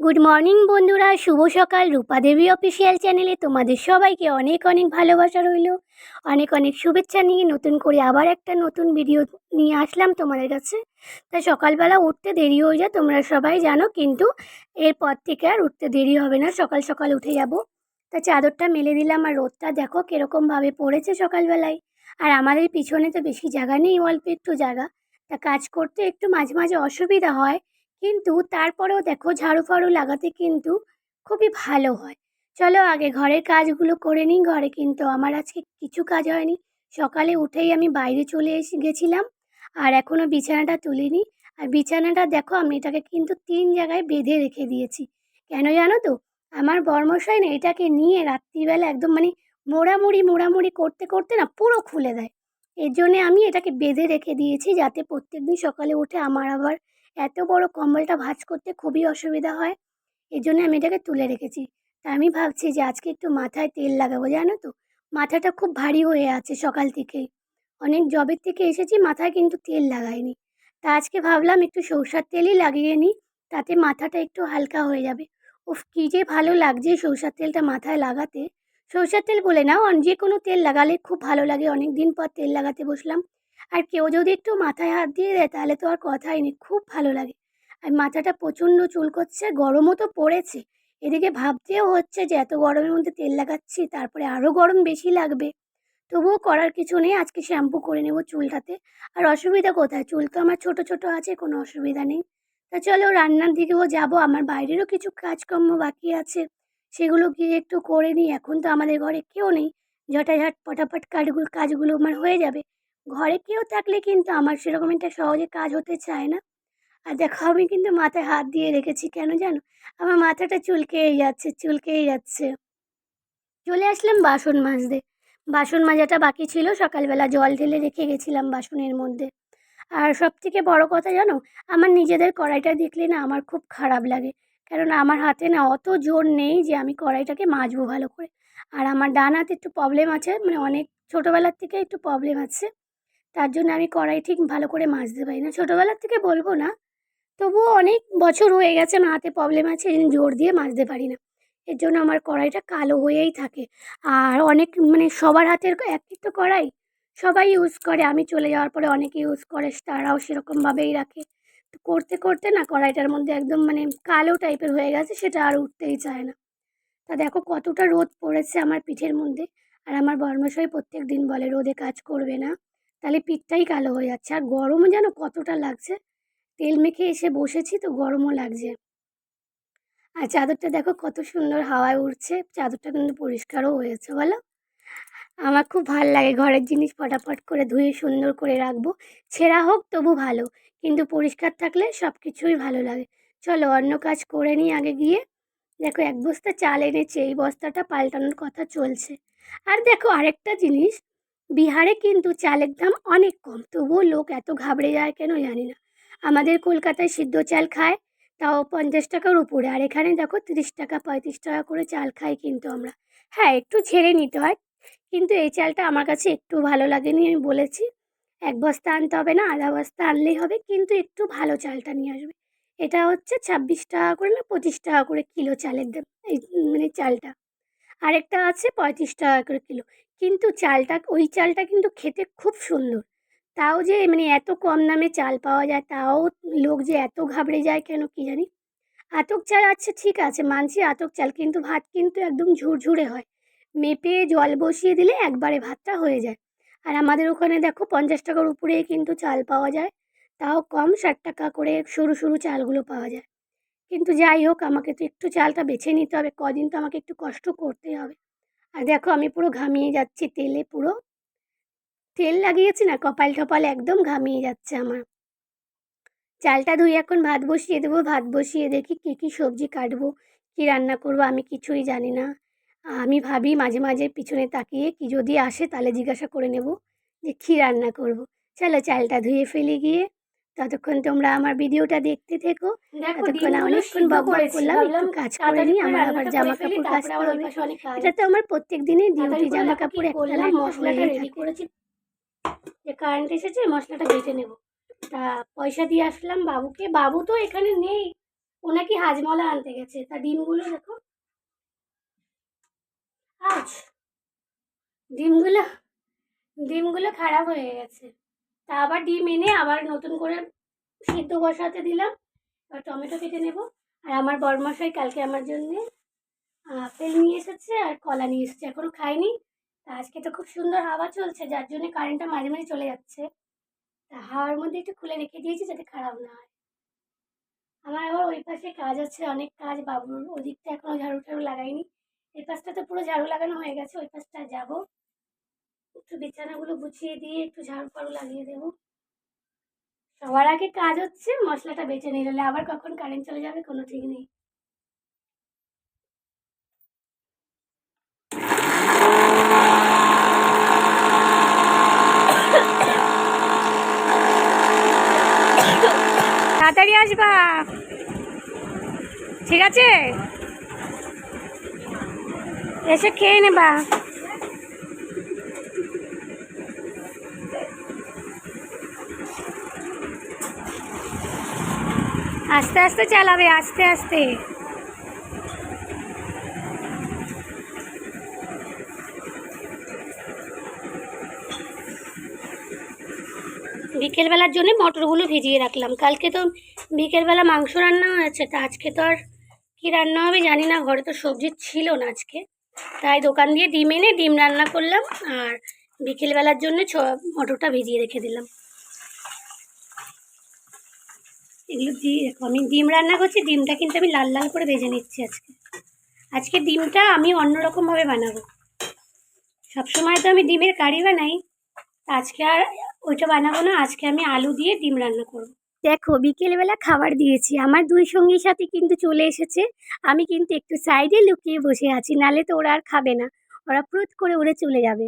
Good morning বন্ধুরা। শুভ সকাল। রূপা দেবী official চ্যানেলে তোমাদের সবাইকে অনেক অনেক ভালোবাসা রইল। অনেক অনেক শুভেচ্ছা নিয়ে নতুন করে আবার একটা নতুন ভিডিও নিয়ে আসলাম তোমাদের কাছে। তা সকালবেলা উঠতে দেরি হয়ে যায়, তোমরা সবাই জানো, কিন্তু এরপর থেকে আর উঠতে দেরি হবে না। সকাল সকাল উঠে যাব। তা চাদরটা মেলে দিলাম আর রোদটা দেখো কীরকমভাবে পড়েছে সকালবেলায়। আর আমাদের পিছনে তো বেশি জায়গা নেই, অল্প একটু জায়গা। তা কাজ করতে একটু মাঝে মাঝে অসুবিধা হয়। কিন্তু তারপরেও দেখো ঝাড়ু ফাড়ু লাগাতে কিন্তু খুবই ভালো হয়। চলো আগে ঘরের কাজগুলো করে নিই, ঘরে কিন্তু আমার আজকে কিছু কাজ হয়নি। সকালে উঠেই আমি বাইরে চলে এসে গেছিলাম আর এখনও বিছানাটা তুলিনি আর বিছানাটা দেখো আমি এটাকে কিন্তু তিন জায়গায় বেঁধে রেখে দিয়েছি। কেন জানো তো? আমার বর্মশাই না এটাকে নিয়ে রাত্রিবেলা একদম মানে মোড়ামুড়ি মোড়ামুড়ি করতে করতে না পুরো খুলে দেয়। এর জন্যে আমি এটাকে বেঁধে রেখে দিয়েছি যাতে প্রত্যেকদিন সকালে উঠে আমার আবার এত বড় কম্বলটা ভাঁজ করতে খুবই অসুবিধা হয়, এই জন্য আমি এটাকে তুলে রেখেছি। তা আমি ভাবছি যে আজকে একটু মাথায় তেল লাগাবো, জানো তো? মাথাটা খুব ভারী হয়ে আছে সকাল থেকেই। অনেক জবের থেকে এসেছি, মাথায় কিন্তু তেল লাগাইনি। তা আজকে ভাবলাম একটু সরষার তেলই লাগিয়ে নিই, তাতে মাথাটা একটু হালকা হয়ে যাবে। উফ, কী যে ভালো লাগছে সরষার তেলটা মাথায় লাগাতে। সরষার তেল বলে না যে কোনো তেল লাগালে খুব ভালো লাগে। অনেক দিন পর তেল লাগাতে বসলাম। আর কেউ যদি একটু মাথায় হাত দিয়ে দেয়, তাহলে তো আর কথাই নেই। খুব ভালো লাগে। আর মাথাটা প্রচণ্ড চুল করছে গরমও তো পড়েছে। এদিকে ভাবতেও হচ্ছে যে, এত গরমের মধ্যে তেল লাগাচ্ছি, তারপরে আরও গরম বেশি লাগবে। তবুও করার কিছু নেই, আজকে শ্যাম্পু করে নেব চুলটাতে। আর অসুবিধা কোথায়? চুল তো আমার ছোট ছোট আছে, কোনো অসুবিধা নেই। তা চলো, রান্নার দিকেও যাব। আমার বাইরেরও কিছু কাজকর্ম বাকি আছে। সেগুলো গিয়ে একটু করে নিই। এখন তো আমাদের ঘরে কেউ নেই। ঝটাঝট, পটাপট কাজগুলো কাজগুলো আমার হয়ে যাবে। ঘরে কেউ থাকলে কিন্তু আমার সেরকম একটা সহজে কাজ হতে চায় না। আর দেখো, আমি কিন্তু মাথায় হাত দিয়ে রেখেছি, কেন জানো? আমার মাথাটা চুলকেই যাচ্ছে চুলকেই যাচ্ছে। চলে আসলাম বাসন মাজতে। বাসন মাজাটা বাকি ছিল, সকালবেলা জল ঢেলে রেখে গেছিলাম বাসনের মধ্যে। আর সব থেকে বড় কথা জানো, আমার নিজেদের কড়াইটা দেখলে না আমার খুব খারাপ লাগে। কারণ আমার হাতে না অত জোর নেই যে আমি কড়াইটাকে মাজবো ভালো করে। আর আমার ডান হাতে একটু প্রবলেম আছে মানে অনেক ছোটোবেলার থেকে একটু প্রবলেম আছে। তার জন্য আমি কড়াই ঠিক ভালো করে মাজতে পারি না। ছোটোবেলার থেকে বলব না, তবুও অনেক বছর হয়ে গেছে আমার হাতে প্রবলেম আছে জোর দিয়ে মাজতে পারি না। এর জন্য আমার কড়াইটা কালো হয়েই থাকে। আর অনেক মানে সবার হাতের একই তো কড়াই সবাই ইউজ করে। আমি চলে যাওয়ার পরে অনেকে ইউজ করে, তারাও সেরকমভাবেই রাখে। তো করতে করতে না কড়াইটার মধ্যে একদম মানে কালো টাইপের হয়ে গেছে, সেটা আর উঠতেই চায় না। তা দেখো কতটা রোদ পড়েছে আমার পিঠের মধ্যে। আর আমার বর্মশাই প্রত্যেক দিন বলে, রোদে কাজ করবে না। তাহলে পিঠটাই কালো হয়ে যাচ্ছে। আর গরমও যেন কতটা লাগছে। তেল মেখে এসে বসেছি তো গরমও লাগছে। আর চাদরটা দেখো কত সুন্দর হাওয়ায় উঠছে চাদরটা কিন্তু পরিষ্কারও হয়েছে বলো। আমার খুব ভালো লাগে ঘরের জিনিস ফটাফট করে ধুয়ে সুন্দর করে রাখব। ছেঁড়া হোক তবু ভালো। কিন্তু পরিষ্কার থাকলে সব কিছুই ভালো লাগে। চলো অন্য কাজ করে নিই আগে গিয়ে। দেখো এক বস্তা চাল এনেছে, এই বস্তাটা পাল্টানোর কথা চলছে। আর দেখো আরেকটা জিনিস। বিহারে কিন্তু চালের দাম অনেক কম। তবুও লোক এত ঘাবড়ে যায় কেন জানি না। আমাদের কলকাতায় সিদ্ধ চাল খায়, তাও পঞ্চাশ টাকার উপরে। আর এখানে দেখো তিরিশ টাকা, পঁয়ত্রিশ টাকা করে চাল খাই কিন্তু আমরা। হ্যাঁ একটু ঝেড়ে নিতে হয়, কিন্তু এই চালটা আমার কাছে একটু ভালো লাগেনি আমি বলেছি। এক বস্তা আনতে হবে না, আধা বস্তা আনলেই হবে, কিন্তু একটু ভালো চালটা নিয়ে আসবে। এটা হচ্ছে ছাব্বিশ টাকা করে না, পঁচিশ টাকা করে কিলো চালের দাম, এই মানে চালটা। আরেকটা আছে পঁয়ত্রিশ টাকা করে কিলো। কিন্তু চালটা, ওই চালটা কিন্তু খেতে খুব সুন্দর। তাও যে মানে এত কম দামে চাল পাওয়া যায়, তাও লোক যে এত ঘাবড়ে যায় কেন কি জানি? আতক চাল আছে ঠিক আছে, মানছি আতক চাল, কিন্তু ভাত কিন্তু একদম ঝুরঝুরে হয়। মেপে জল বসিয়ে দিলে একবারে ভাতটা হয়ে যায়। আর আমাদের ওখানে দেখো পঞ্চাশ টাকার উপরেই কিন্তু চাল পাওয়া যায়, তাও কম ষাট টাকা করে সরু সরু চালগুলো পাওয়া যায়। কিন্তু যাই হোক, আমাকে তো একটু চালটা বেছে নিতে হবে, কদিন তো আমাকে একটু কষ্ট করতেই হবে। আর দেখো আমি পুরো ঘামিয়ে যাচ্ছি তেলে পুরো। তেল লাগিয়েছি না, কপাল টপাল একদম ঘামিয়ে যাচ্ছে আমার। চালটা ধুয়ে এখন ভাত বসিয়ে দেবো, ভাত বসিয়ে দেখি কী কী সবজি কাটবো, কী রান্না করব আমি কিছুই জানি না। আমি ভাবি মাঝে মাঝে পিছনে তাকিয়ে কি যদি আসে তাহলে জিজ্ঞাসা করে নেব যে কী রান্না করব। চলো চালটা ধুয়ে ফেলে গিয়ে। ততক্ষণ তোমরা আমার ভিডিওটা দেখতে থেকো। ততক্ষণ অনেকক্ষণ বক বক করলাম একটু কাজ করে নিই আমার আবার জামা কাপড় কাচতে হবে। এটা তো আমার প্রত্যেক দিনই ডিউটি জামা কাপড় একটা না মশলাটা রেডি করেছি। যে কারেন্ট এসেছে মশলাটা বেটে নেব। তা পয়সা দিয়ে আসলাম বাবুকে। বাবু তো এখানে নেই ও নাকি হাজমলা আনতে গেছে। তা ডিমগুলো দেখো। আজ ডিমগুলো ডিমগুলো খারাপ হয়ে গেছে। তা আবার ডিম এনে আবার নতুন করে সিদ্ধ বসাতে দিলাম। এবার টমেটো কেটে নেব। আর আমার বরমশাই কালকে আমার জন্যে আপেল নিয়ে এসেছে আর কলা নিয়ে এসেছে। এখনও খাইনি তা আজকে তো খুব সুন্দর হাওয়া চলছে, যার জন্য কারেন্টটা মাঝে মাঝে চলে যাচ্ছে। তা হাওয়ার মধ্যে একটু খুলে রেখে দিয়েছি যাতে খারাপ না হয়। আমার আবার ওই পাশে কাজ আছে, অনেক কাজ। বাবুর ওদিকটা এখনও ঝাড়ু টাড়ু লাগাইনি। এই পাশটা তো পুরো ঝাড়ু লাগানো হয়ে গেছে, ওই পাশটা যাব। একটু বিছানাগুলো গুছিয়ে দিয়ে একটু ঝাড়ু ফাড়ু লাগিয়ে দেবো। সবার আগে কাজ হচ্ছে, মশলাটা বেটে নিলে আবার কখন কারেন্ট চলে যাবে কোনো ঠিক নেই। তাড়াতাড়ি আসবা। ঠিক আছে? এসে খেয়ে নেবা। আস্তে আস্তে চালাবে, আস্তে আস্তে। বিকেলবেলার জন্য মটরগুলো ভিজিয়ে রাখলাম। কালকে তো বিকেলবেলা মাংস রান্না হয়েছে, তা আজকে তো আর কী রান্না হবে জানি না। ঘরে তো সবজি ছিল না আজকে। তাই দোকান দিয়ে ডিম এনে ডিম রান্না করলাম আর বিকেলবেলার জন্য ছ মটরটা ভিজিয়ে রেখে দিলাম। এগুলো দিয়ে আমি ডিম রান্না করছি, ডিমটা কিন্তু আমি লাল লাল করে ভেজে নিচ্ছি আজকে। আজকে ডিমটা আমি অন্যরকমভাবে বানাবো। সবসময় তো আমি ডিমের কারি বানাই। আজকে আর ওইটা বানাবো না, আজকে আমি আলু দিয়ে ডিম রান্না করব। দেখো, বিকেলবেলা খাবার দিয়েছি। আমার দুই সঙ্গীর সাথে কিন্তু চলে এসেছে। আমি কিন্তু একটু সাইডে লুকিয়ে বসে আছি, নালে তো ওরা আর খাবে না। ওরা প্রুত করে উড়ে চলে যাবে।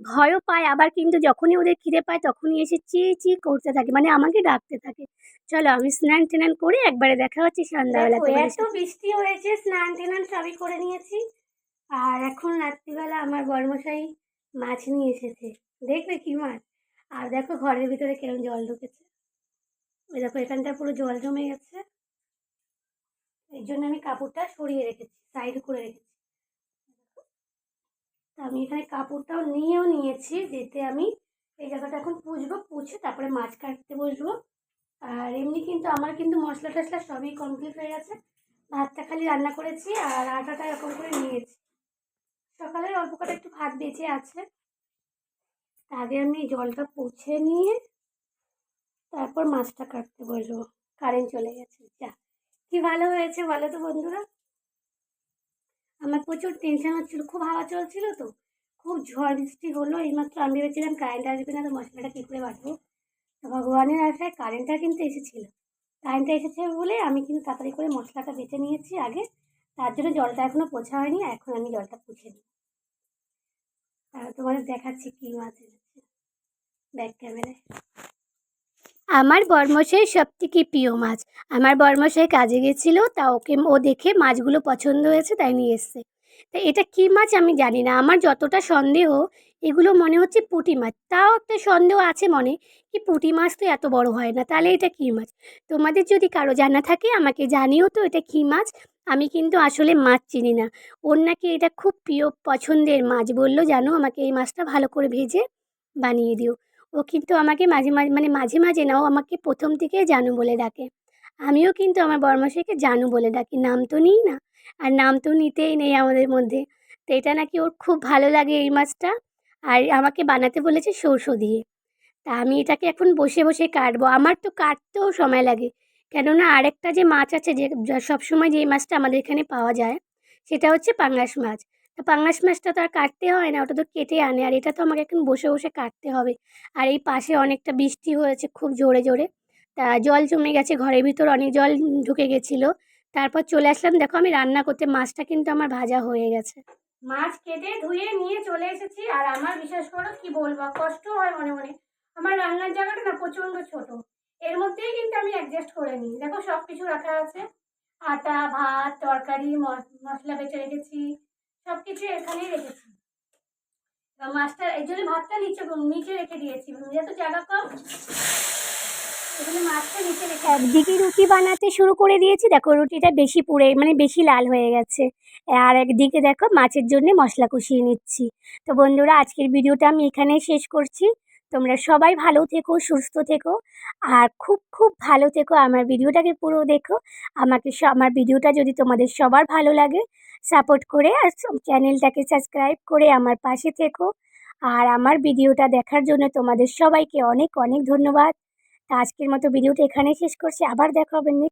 ভয়ও পায়। আবার কিন্তু যখনই ওদের খিদে পায় তখনই এসে চি চি করতে থাকে। মানে আমাকে ডাকতে থাকে। চলো আমি স্নান টেনান করে একবারে দেখা হচ্ছে সন্ধ্যাবেলা। এত বৃষ্টি হয়েছে স্নান টেনান সবই করে নিয়েছি। আর এখন রাত্রিবেলা আমার বর্মশাই মাছ নিয়ে এসেছে। দেখবে কি মাছ? আর দেখো ঘরের ভিতরে কেমন জল ঢুকেছে। ওই দেখো এখানটা পুরো জল জমে গেছে। এই জন্য আমি কাপড়টা সরিয়ে রেখেছি সাইড করে রেখেছি। আমি এখানে কাপড়টাও নিয়েও নিয়েছি, যেতে আমি এই জায়গাটা এখন পুষবো পুছে তারপরে মাছ কাটতে বসবো। আর এমনি কিন্তু আমার কিন্তু মশলা টশলা সবই কমপ্লিট হয়ে গেছে। ভাতটা খালি রান্না করেছি আর আটাটা এরকম করে নিয়েছি। সকালে অল্প কটা একটু ভাত বেঁচে আছে। আগে আমি জলটা পুছে নিয়ে তারপর মাছটা কাটতে বসবো। কারেন্ট চলে গেছে। যা, কি ভালো হয়েছে বলো তো বন্ধুরা। আমার প্রচুর টেনশন হচ্ছিল, খুব হাওয়া চলছিল তো, খুব ঝড় বৃষ্টি হলো, এইমাত্র আমি ভেবেছিলাম কারেন্ট আসবে না তো মশলাটা কী করে বাটবো। তো ভগবানের আশায় কারেন্টটা কিন্তু এসেছিল। কারেন্টটা এসেছে বলে আমি কিন্তু তাড়াতাড়ি করে মশলাটা বেটে নিয়েছি আগে, তার জন্য জলটা এখনও পোছা হয়নি, এখন আমি জলটা পুছে নিই তাহলে তোমাদের দেখাচ্ছি কী মাছ এনেছে। ব্যাক ক্যামেরায়। আমার বর্মশাই সব থেকে প্রিয় মাছ। আমার বর্মশাই কাজে গেছিল, তা ওকে ও দেখে মাছগুলো পছন্দ হয়েছে, তাই নিয়ে এসছে। তা এটা কী মাছ আমি জানি না। আমার যতটা সন্দেহ, এগুলো মনে হচ্ছে পুঁটি মাছ। তাও একটা সন্দেহ আছে মনে কি পুঁটি মাছ তো এত বড় হয় না, তাহলে এটা কী মাছ? তোমাদের যদি কারও জানা থাকে, আমাকে জানিও তো এটা কী মাছ। আমি কিন্তু আসলে মাছ চিনি না। ওর নাকি এটা খুব প্রিয় পছন্দের মাছ। বলল, জানো, আমাকে এই মাছটা ভালো করে ভেজে বানিয়ে দিও। ও কিন্তু আমাকে মাঝে মাঝে মানে মাঝে মাঝে না, ও আমাকে প্রথম থেকে জানু বলে ডাকে। আমিও কিন্তু আমার বর্মশাইকে জানু বলে ডাকি। নাম তো নিই না, আর নাম তো নিতেই নেই আমাদের মধ্যে। তো এটা নাকি ওর খুব ভালো লাগে এই মাছটা, আর আমাকে বানাতে বলেছে সরষে দিয়ে। তা আমি এটাকে এখন বসে বসে কাটবো। আমার তো কাটতেও সময় লাগে। কেননা আরেকটা যে মাছ আছে যে সবসময় যে মাছটা আমাদের এখানে পাওয়া যায়, সেটা হচ্ছে পাঙ্গাস মাছ। তা পাঙ্গাস মাছটা তো আর কাটতে হয় না, ওটা তো কেটে আনে, আর এটা তো আমাকে এখন বসে বসে কাটতে হবে। আর এই পাশে অনেকটা বৃষ্টি হয়েছে খুব জোরে জোরে। তা জল জমে গেছে, ঘরের ভিতর অনেক জল ঢুকে গেছিল। তারপর চলে আসলাম, দেখো আমি রান্না করতে, মাছটা কিন্তু আমার ভাজা হয়ে গেছে। মাছ কেটে ধুয়ে নিয়ে চলে এসেছি, আর আমার বিশেষ করে কি বলব কষ্ট হয় মনে মনে। আমার রান্নার জায়গাটা না প্রচণ্ড ছোট, এর মধ্যেই কিন্তু আমি অ্যাডজাস্ট করে নিই। দেখো সব কিছু রাখা আছে, আটা, ভাত, তরকারি মশলা বেঁচে রেখেছি সব কিছু এখানেই রেখেছি। মাছটা এই জন্য ভাতটা নিচে নিচে রেখে দিয়েছি। যেহেতু জায়গা কম? একদিকে রুটি বানাতে শুরু করে দিয়েছি। দেখো, রুটিটা বেশি পুড়ে মানে বেশি লাল হয়ে গেছে। আর একদিকে দেখো, মাছের জন্য মশলা কষিয়ে নিচ্ছি। তো বন্ধুরা, আজকের ভিডিওটা আমি এখানেই শেষ করছি। তোমরা সবাই ভালো থেকো, সুস্থ থেকো, আর খুব খুব ভালো থেকো। আমার ভিডিওটাকে পুরো দেখো। আমাকে আমার ভিডিওটা যদি তোমাদের সবার ভালো লাগে সাপোর্ট করে আর চ্যানেলটাকে সাবস্ক্রাইব করে আমার পাশে থেকো। আর আমার ভিডিওটা দেখার জন্য তোমাদের সবাইকে অনেক অনেক ধন্যবাদ। তা আজকের মতো ভিডিওটা এখানেই শেষ করছি। আবার দেখা হবে